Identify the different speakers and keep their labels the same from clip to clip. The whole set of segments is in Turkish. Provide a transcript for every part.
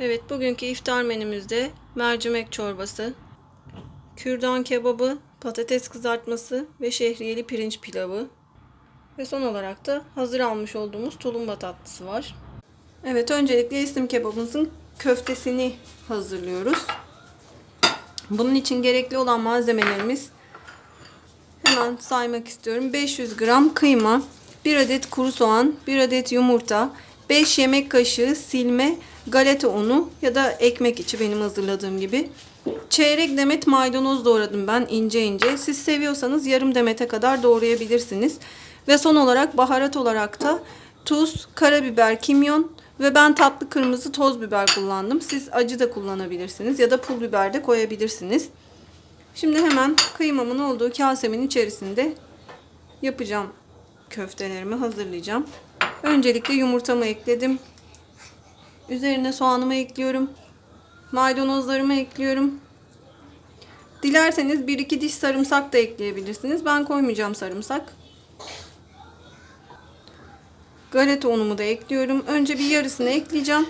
Speaker 1: Evet, bugünkü iftar menümüzde mercimek çorbası, kürdan kebabı, patates kızartması ve şehriyeli pirinç pilavı. Ve son olarak da hazır almış olduğumuz tulumba tatlısı var. Evet, öncelikle islim kebabımızın köftesini hazırlıyoruz. Bunun için gerekli olan malzemelerimiz hemen saymak istiyorum. 500 gram kıyma, 1 adet kuru soğan, 1 adet yumurta, 5 yemek kaşığı silme galeta unu ya da ekmek içi benim hazırladığım gibi. Çeyrek demet maydanoz doğradım ben ince ince. Siz seviyorsanız yarım demete kadar doğrayabilirsiniz. Ve son olarak baharat olarak da tuz, karabiber, kimyon ve ben tatlı kırmızı toz biber kullandım. Siz acı da kullanabilirsiniz ya da pul biber de koyabilirsiniz. Şimdi hemen kıymamın olduğu kasemin içerisinde yapacağım köftelerimi hazırlayacağım. Öncelikle yumurtamı ekledim. Üzerine soğanımı ekliyorum. Maydanozlarımı ekliyorum. Dilerseniz 1-2 diş sarımsak da ekleyebilirsiniz. Ben koymayacağım sarımsak. Galeta unumu da ekliyorum. Önce bir yarısını ekleyeceğim.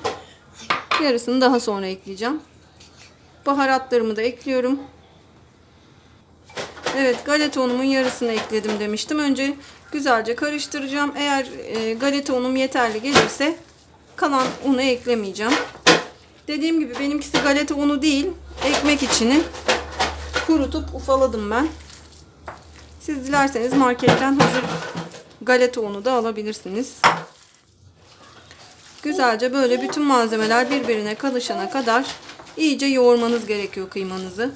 Speaker 1: Yarısını daha sonra ekleyeceğim. Baharatlarımı da ekliyorum. Evet galeta unumun yarısını ekledim demiştim. Önce güzelce karıştıracağım. Eğer e, galeta unum yeterli gelirse kalan unu eklemeyeceğim. Dediğim gibi benimkisi galeta unu değil. Ekmek içini kurutup ufaladım ben. Siz dilerseniz marketten hazır galeta unu da alabilirsiniz. Güzelce böyle bütün malzemeler birbirine karışana kadar iyice yoğurmanız gerekiyor kıymanızı.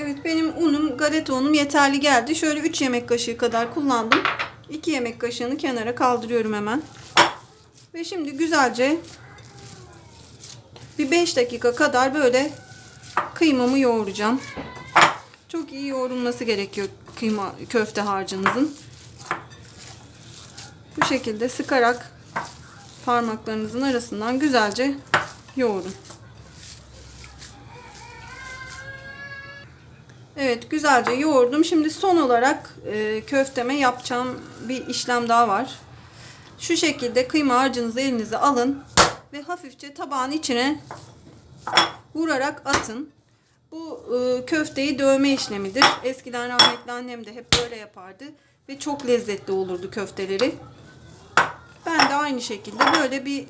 Speaker 1: Evet benim unum galeta yeterli geldi. Şöyle 3 yemek kaşığı kadar kullandım. 2 yemek kaşığını kenara kaldırıyorum hemen. Ve şimdi güzelce bir 5 dakika kadar böyle kıymamı yoğuracağım. Çok iyi yoğrulması gerekiyor kıyma köfte harcınızın. Bu şekilde sıkarak parmaklarınızın arasından güzelce yoğurun. Evet güzelce yoğurdum. Şimdi son olarak e, köfteme yapacağım bir işlem daha var. Şu şekilde kıyma harcınızı elinize alın ve hafifçe tabağın içine vurarak atın. Bu e, köfteyi dövme işlemidir. Eskiden rahmetli annem de hep böyle yapardı ve çok lezzetli olurdu köfteleri. Ben de aynı şekilde böyle bir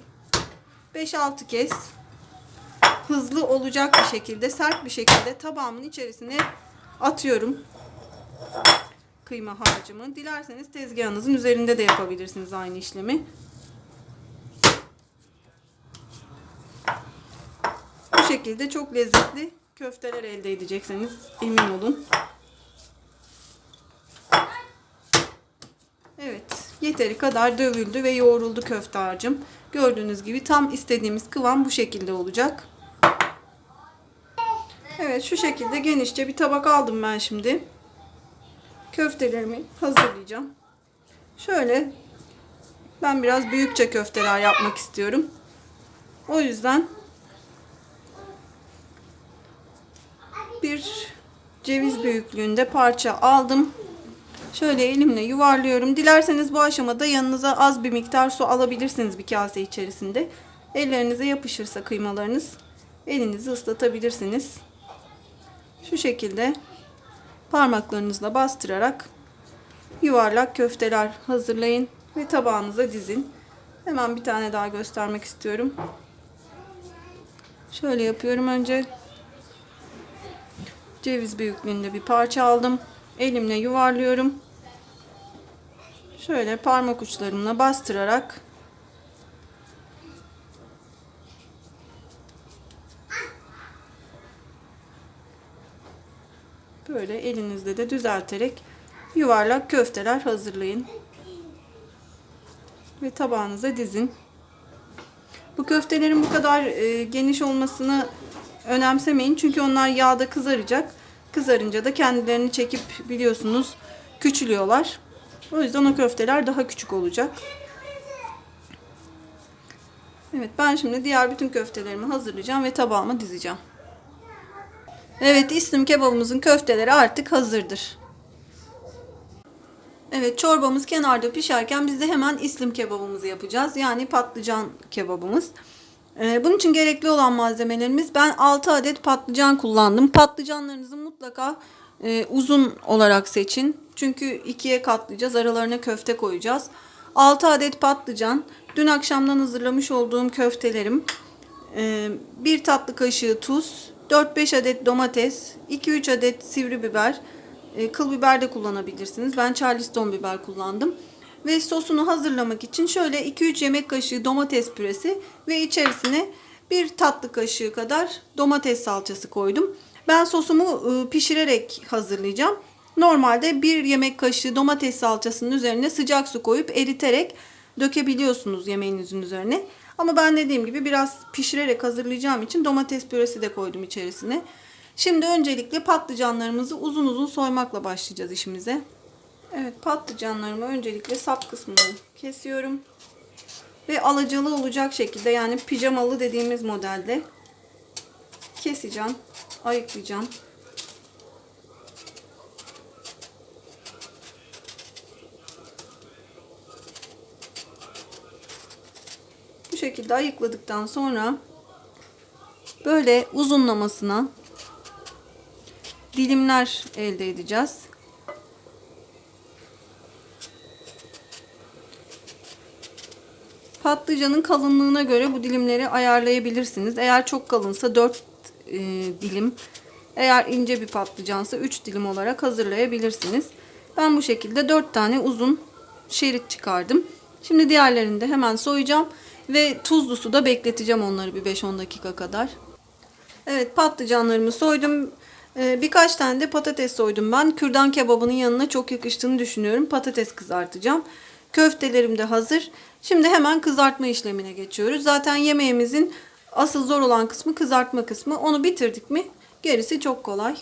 Speaker 1: 5-6 kez hızlı olacak bir şekilde, sert bir şekilde tabağımın içerisine atıyorum kıyma harcımı. Dilerseniz tezgahınızın üzerinde de yapabilirsiniz aynı işlemi. Bu şekilde çok lezzetli köfteler elde edeceksiniz. Emin olun. Evet. Yeteri kadar dövüldü ve yoğruldu köfte harcım. Gördüğünüz gibi tam istediğimiz kıvam bu şekilde olacak. Evet şu şekilde genişçe bir tabak aldım ben şimdi. Köftelerimi hazırlayacağım. Şöyle ben biraz büyükçe köfteler yapmak istiyorum. O yüzden bir ceviz büyüklüğünde parça aldım. Şöyle elimle yuvarlıyorum. Dilerseniz bu aşamada yanınıza az bir miktar su alabilirsiniz bir kase içerisinde. Ellerinize yapışırsa kıymalarınız elinizi ıslatabilirsiniz. Şu şekilde parmaklarınızla bastırarak yuvarlak köfteler hazırlayın ve tabağınıza dizin. Hemen bir tane daha göstermek istiyorum. Şöyle yapıyorum önce. Ceviz büyüklüğünde bir parça aldım. Elimle yuvarlıyorum. Şöyle parmak uçlarımla bastırarak böyle elinizde de düzelterek yuvarlak köfteler hazırlayın. Ve tabağınıza dizin. Bu köftelerin bu kadar e, geniş olmasını önemsemeyin. Çünkü onlar yağda kızaracak. Kızarınca da kendilerini çekip biliyorsunuz küçülüyorlar. O yüzden o köfteler daha küçük olacak. Evet ben şimdi diğer bütün köftelerimi hazırlayacağım ve tabağıma dizeceğim. Evet İslim kebabımızın köfteleri artık hazırdır. Evet çorbamız kenarda pişerken biz de hemen İslim kebabımızı yapacağız. Yani patlıcan kebabımız. Ee, bunun için gerekli olan malzemelerimiz ben 6 adet patlıcan kullandım. Patlıcanlarınızı mutlaka e, uzun olarak seçin. Çünkü ikiye katlayacağız. Aralarına köfte koyacağız. 6 adet patlıcan. Dün akşamdan hazırlamış olduğum köftelerim. Ee, bir tatlı kaşığı tuz, 4-5 adet domates, 2-3 adet sivri biber, e, kıl biber de kullanabilirsiniz. Ben charleston biber kullandım. Ve sosunu hazırlamak için şöyle 2-3 yemek kaşığı domates püresi ve içerisine bir tatlı kaşığı kadar domates salçası koydum. Ben sosumu e, pişirerek hazırlayacağım. Normalde bir yemek kaşığı domates salçasının üzerine sıcak su koyup eriterek dökebiliyorsunuz yemeğinizin üzerine. Ama ben dediğim gibi biraz pişirerek hazırlayacağım için domates püresi de koydum içerisine. Şimdi öncelikle patlıcanlarımızı uzun uzun soymakla başlayacağız işimize. Evet patlıcanlarımı öncelikle sap kısmını kesiyorum. Ve alacalı olacak şekilde yani pijamalı dediğimiz modelde keseceğim. Ayıklayacağım. Şekilde ayıkladıktan sonra böyle uzunlamasına dilimler elde edeceğiz. Patlıcanın kalınlığına göre bu dilimleri ayarlayabilirsiniz. Eğer çok kalınsa 4 e, dilim, eğer ince bir patlıcansa 3 dilim olarak hazırlayabilirsiniz. Ben bu şekilde 4 tane uzun şerit çıkardım. Şimdi diğerlerini de hemen soyacağım ve tuzlu suda bekleteceğim onları bir 5-10 dakika kadar. Evet patlıcanlarımı soydum. Ee, birkaç tane de patates soydum ben. Kürdan kebabının yanına çok yakıştığını düşünüyorum. Patates kızartacağım. Köftelerim de hazır. Şimdi hemen kızartma işlemine geçiyoruz. Zaten yemeğimizin asıl zor olan kısmı kızartma kısmı. Onu bitirdik mi gerisi çok kolay.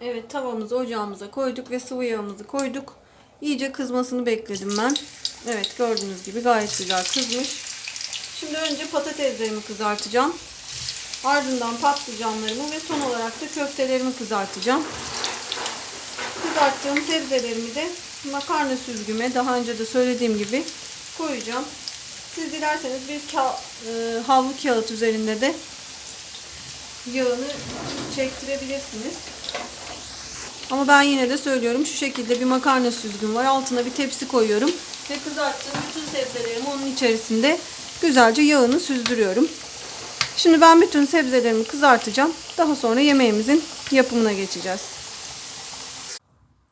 Speaker 1: Evet tavamızı ocağımıza koyduk ve sıvı yağımızı koyduk. İyice kızmasını bekledim ben. Evet gördüğünüz gibi gayet güzel kızmış. Şimdi önce patateslerimi kızartacağım. Ardından patlıcanlarımı ve son olarak da köftelerimi kızartacağım. Kızarttığım sebzelerimi de makarna süzgüme daha önce de söylediğim gibi koyacağım. Siz dilerseniz bir ka e, havlu kağıt üzerinde de yağını çektirebilirsiniz. Ama ben yine de söylüyorum şu şekilde bir makarna süzgüm var. Altına bir tepsi koyuyorum. Ve kızarttığım bütün sebzelerimi onun içerisinde güzelce yağını süzdürüyorum. Şimdi ben bütün sebzelerimi kızartacağım. Daha sonra yemeğimizin yapımına geçeceğiz.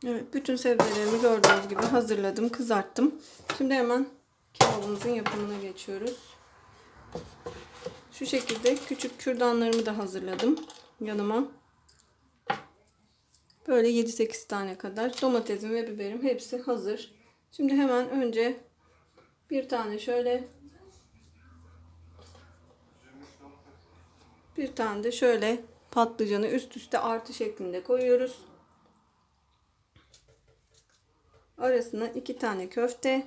Speaker 1: Evet, bütün sebzelerimi gördüğünüz gibi hazırladım, kızarttım. Şimdi hemen kebabımızın yapımına geçiyoruz. Şu şekilde küçük kürdanlarımı da hazırladım yanıma. Böyle 7-8 tane kadar domatesim ve biberim hepsi hazır. Şimdi hemen önce bir tane şöyle Bir tane de şöyle patlıcanı üst üste artı şeklinde koyuyoruz. Arasına iki tane köfte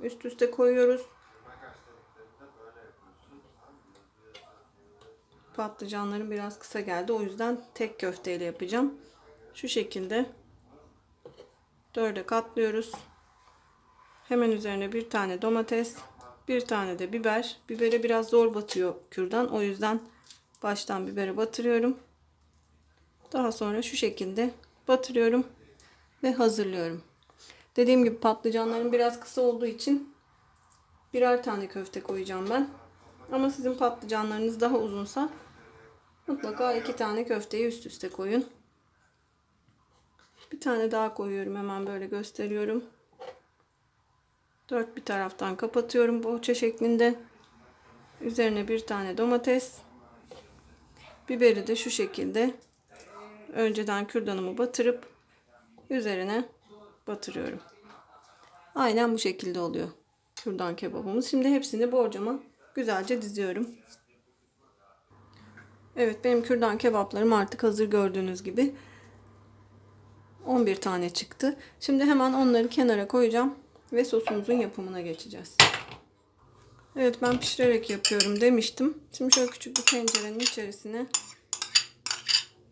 Speaker 1: üst üste koyuyoruz. Patlıcanlarım biraz kısa geldi. O yüzden tek köfteyle yapacağım. Şu şekilde dörde katlıyoruz. Hemen üzerine bir tane domates, bir tane de biber. Biberi biraz zor batıyor kürdan. O yüzden Baştan biberi batırıyorum. Daha sonra şu şekilde batırıyorum ve hazırlıyorum. Dediğim gibi patlıcanların biraz kısa olduğu için birer tane köfte koyacağım ben. Ama sizin patlıcanlarınız daha uzunsa mutlaka iki tane köfteyi üst üste koyun. Bir tane daha koyuyorum hemen böyle gösteriyorum. Dört bir taraftan kapatıyorum bohça şeklinde. Üzerine bir tane domates. Biberi de şu şekilde önceden kürdanımı batırıp üzerine batırıyorum. Aynen bu şekilde oluyor kürdan kebabımız. Şimdi hepsini borcama güzelce diziyorum. Evet benim kürdan kebaplarım artık hazır gördüğünüz gibi. 11 tane çıktı. Şimdi hemen onları kenara koyacağım ve sosumuzun yapımına geçeceğiz. Evet ben pişirerek yapıyorum demiştim. Şimdi şöyle küçük bir tencerenin içerisine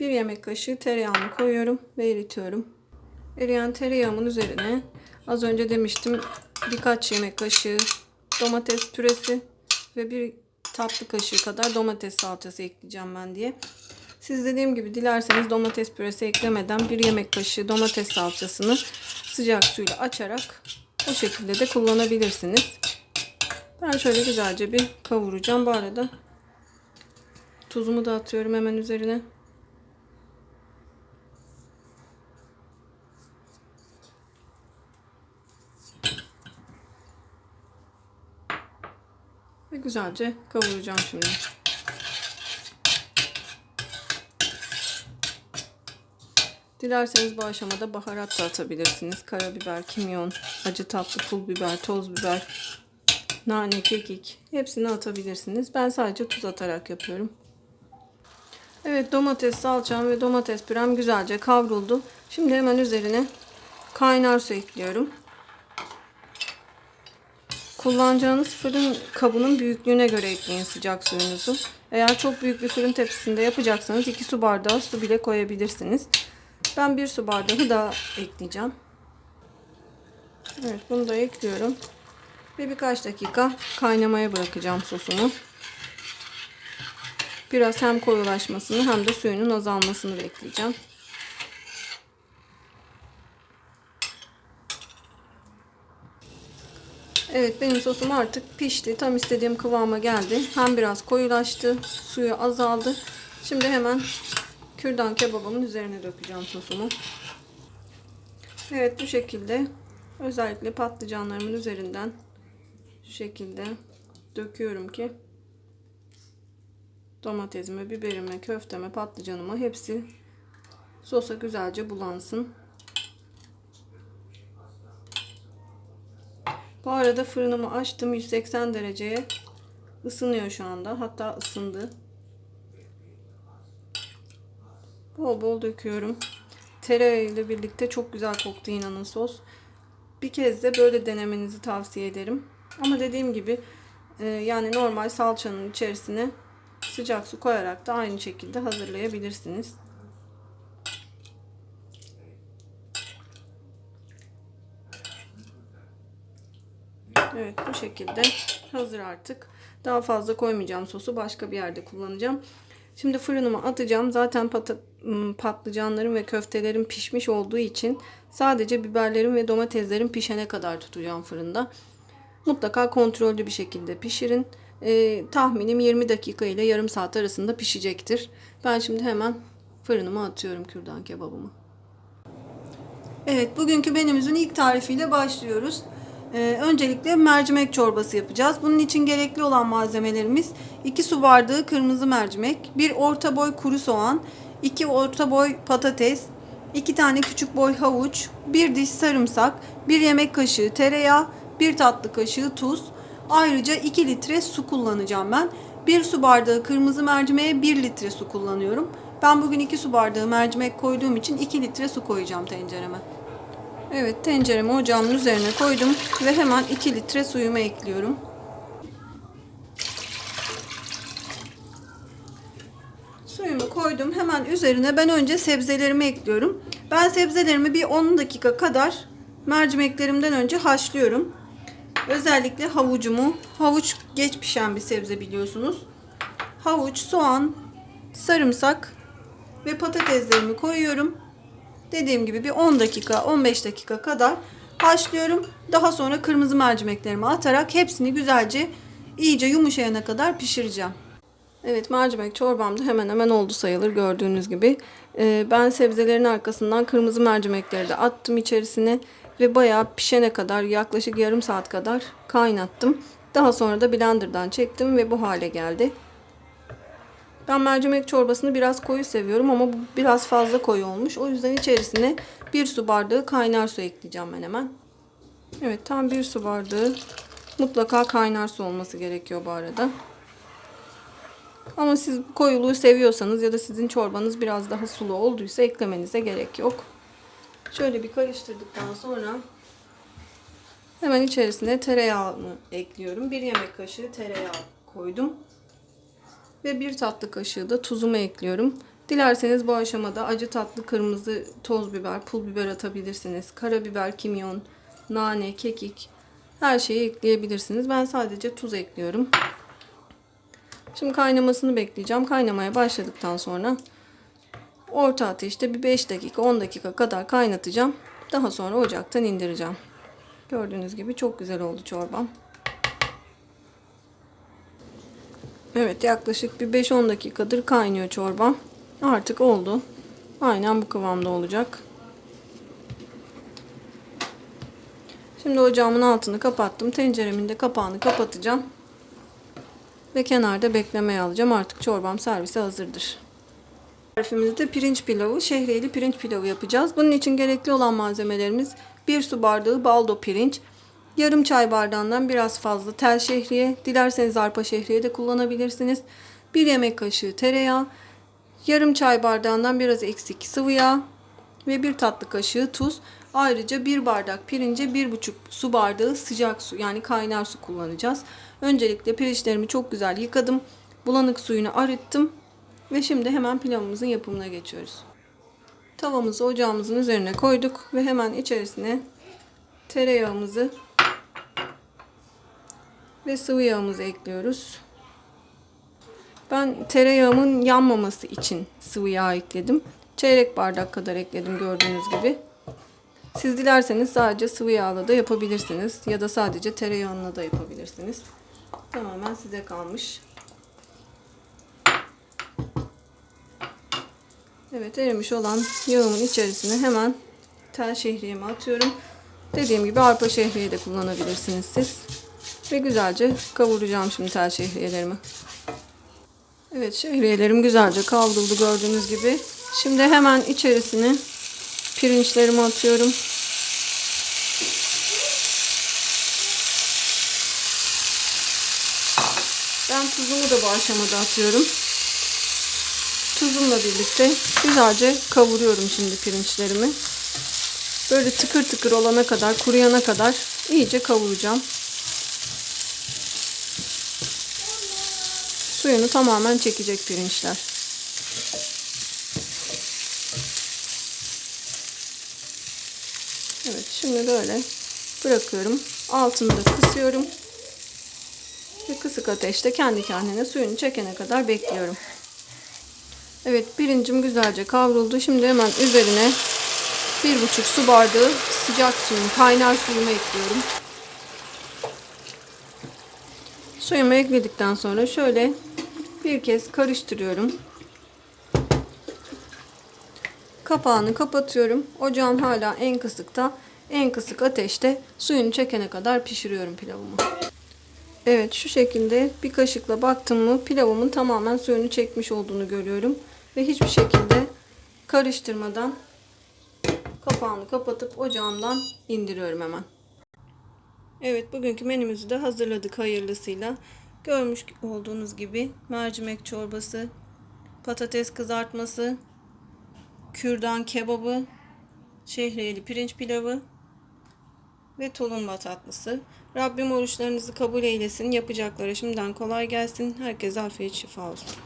Speaker 1: Bir yemek kaşığı tereyağını koyuyorum ve eritiyorum. Eriyen tereyağımın üzerine az önce demiştim birkaç yemek kaşığı domates püresi ve bir tatlı kaşığı kadar domates salçası ekleyeceğim ben diye. Siz dediğim gibi dilerseniz domates püresi eklemeden bir yemek kaşığı domates salçasını sıcak suyla açarak o şekilde de kullanabilirsiniz. Ben şöyle güzelce bir kavuracağım. Bu arada tuzumu da atıyorum hemen üzerine. Ve güzelce kavuracağım şimdi. Dilerseniz bu aşamada baharat da atabilirsiniz. Karabiber, kimyon, acı tatlı pul biber, toz biber, nane, kekik hepsini atabilirsiniz. Ben sadece tuz atarak yapıyorum. Evet domates salçam ve domates pürem güzelce kavruldu. Şimdi hemen üzerine kaynar su ekliyorum. Kullanacağınız fırın kabının büyüklüğüne göre ekleyin sıcak suyunuzu. Eğer çok büyük bir fırın tepsisinde yapacaksanız 2 su bardağı su bile koyabilirsiniz. Ben 1 su bardağı daha ekleyeceğim. Evet bunu da ekliyorum. Ve birkaç dakika kaynamaya bırakacağım sosunu. Biraz hem koyulaşmasını hem de suyunun azalmasını bekleyeceğim. Evet benim sosum artık pişti. Tam istediğim kıvama geldi. Hem biraz koyulaştı. Suyu azaldı. Şimdi hemen kürdan kebabımın üzerine dökeceğim sosumu. Evet bu şekilde özellikle patlıcanlarımın üzerinden şu şekilde döküyorum ki domatesime, biberime, köfteme, patlıcanıma hepsi sosa güzelce bulansın. Bu arada fırınımı açtım 180 dereceye ısınıyor şu anda. Hatta ısındı. Bol bol döküyorum. Tereyağı ile birlikte çok güzel koktu inanın sos. Bir kez de böyle denemenizi tavsiye ederim. Ama dediğim gibi e, yani normal salçanın içerisine sıcak su koyarak da aynı şekilde hazırlayabilirsiniz. Evet bu şekilde hazır artık. Daha fazla koymayacağım sosu. Başka bir yerde kullanacağım. Şimdi fırınıma atacağım. Zaten pat patlıcanlarım ve köftelerim pişmiş olduğu için sadece biberlerim ve domateslerim pişene kadar tutacağım fırında. Mutlaka kontrollü bir şekilde pişirin. Ee, tahminim 20 dakika ile yarım saat arasında pişecektir. Ben şimdi hemen fırınıma atıyorum kürdan kebabımı. Evet bugünkü menümüzün ilk tarifiyle başlıyoruz. Ee, öncelikle mercimek çorbası yapacağız. Bunun için gerekli olan malzemelerimiz 2 su bardağı kırmızı mercimek, 1 orta boy kuru soğan, 2 orta boy patates, 2 tane küçük boy havuç, 1 diş sarımsak, 1 yemek kaşığı tereyağı, 1 tatlı kaşığı tuz. Ayrıca 2 litre su kullanacağım ben. 1 su bardağı kırmızı mercimeğe 1 litre su kullanıyorum. Ben bugün 2 su bardağı mercimek koyduğum için 2 litre su koyacağım tencereme. Evet tenceremi ocağımın üzerine koydum ve hemen 2 litre suyumu ekliyorum. Suyumu koydum. Hemen üzerine ben önce sebzelerimi ekliyorum. Ben sebzelerimi bir 10 dakika kadar mercimeklerimden önce haşlıyorum. Özellikle havucumu. Havuç geç pişen bir sebze biliyorsunuz. Havuç, soğan, sarımsak ve patateslerimi koyuyorum. Dediğim gibi bir 10 dakika 15 dakika kadar haşlıyorum. Daha sonra kırmızı mercimeklerimi atarak hepsini güzelce iyice yumuşayana kadar pişireceğim. Evet mercimek çorbam da hemen hemen oldu sayılır gördüğünüz gibi. Ee, ben sebzelerin arkasından kırmızı mercimekleri de attım içerisine ve bayağı pişene kadar yaklaşık yarım saat kadar kaynattım. Daha sonra da blenderdan çektim ve bu hale geldi. Ben mercimek çorbasını biraz koyu seviyorum ama bu biraz fazla koyu olmuş. O yüzden içerisine bir su bardağı kaynar su ekleyeceğim ben hemen. Evet tam bir su bardağı mutlaka kaynar su olması gerekiyor bu arada. Ama siz koyuluğu seviyorsanız ya da sizin çorbanız biraz daha sulu olduysa eklemenize gerek yok. Şöyle bir karıştırdıktan sonra hemen içerisine tereyağını ekliyorum. Bir yemek kaşığı tereyağı koydum. Ve bir tatlı kaşığı da tuzumu ekliyorum. Dilerseniz bu aşamada acı tatlı kırmızı toz biber, pul biber atabilirsiniz. Karabiber, kimyon, nane, kekik her şeyi ekleyebilirsiniz. Ben sadece tuz ekliyorum. Şimdi kaynamasını bekleyeceğim. Kaynamaya başladıktan sonra orta ateşte bir 5 dakika 10 dakika kadar kaynatacağım. Daha sonra ocaktan indireceğim. Gördüğünüz gibi çok güzel oldu çorbam. Evet yaklaşık bir 5-10 dakikadır kaynıyor çorbam. Artık oldu. Aynen bu kıvamda olacak. Şimdi ocağımın altını kapattım. Tenceremin de kapağını kapatacağım. Ve kenarda beklemeye alacağım. Artık çorbam servise hazırdır. Tarifimizde pirinç pilavı, şehriyeli pirinç pilavı yapacağız. Bunun için gerekli olan malzemelerimiz 1 su bardağı baldo pirinç, yarım çay bardağından biraz fazla tel şehriye, dilerseniz arpa şehriye de kullanabilirsiniz. 1 yemek kaşığı tereyağı, yarım çay bardağından biraz eksik sıvı yağ ve 1 tatlı kaşığı tuz. Ayrıca 1 bardak pirince 1,5 su bardağı sıcak su yani kaynar su kullanacağız. Öncelikle pirinçlerimi çok güzel yıkadım. Bulanık suyunu arıttım. Ve şimdi hemen pilavımızın yapımına geçiyoruz. Tavamızı ocağımızın üzerine koyduk ve hemen içerisine tereyağımızı ve sıvı yağımızı ekliyoruz. Ben tereyağımın yanmaması için sıvı yağ ekledim. Çeyrek bardak kadar ekledim gördüğünüz gibi. Siz dilerseniz sadece sıvı yağla da yapabilirsiniz ya da sadece tereyağına da yapabilirsiniz. Tamamen size kalmış. Evet erimiş olan yağımın içerisine hemen tel şehriyemi atıyorum. Dediğim gibi arpa şehriye de kullanabilirsiniz siz. Ve güzelce kavuracağım şimdi tel şehriyelerimi. Evet şehriyelerim güzelce kavruldu gördüğünüz gibi. Şimdi hemen içerisine pirinçlerimi atıyorum. Ben tuzumu da bu aşamada atıyorum. Tuzumla birlikte güzelce kavuruyorum şimdi pirinçlerimi. Böyle tıkır tıkır olana kadar, kuruyana kadar iyice kavuracağım. Suyunu tamamen çekecek pirinçler. Evet şimdi böyle bırakıyorum. Altını da kısıyorum. Ve kısık ateşte kendi kendine suyunu çekene kadar bekliyorum. Evet pirincim güzelce kavruldu. Şimdi hemen üzerine bir buçuk su bardağı sıcak suyum, kaynar suyumu ekliyorum. Suyumu ekledikten sonra şöyle bir kez karıştırıyorum. Kapağını kapatıyorum. Ocağım hala en kısıkta. En kısık ateşte suyunu çekene kadar pişiriyorum pilavımı. Evet şu şekilde bir kaşıkla baktım mı pilavımın tamamen suyunu çekmiş olduğunu görüyorum. Ve hiçbir şekilde karıştırmadan kapağını kapatıp ocağımdan indiriyorum hemen. Evet bugünkü menümüzü de hazırladık hayırlısıyla. Görmüş olduğunuz gibi mercimek çorbası, patates kızartması, kürdan kebabı, şehriyeli pirinç pilavı ve tulumba tatlısı. Rabbim oruçlarınızı kabul eylesin. Yapacaklara şimdiden kolay gelsin. Herkese afiyet şifa olsun.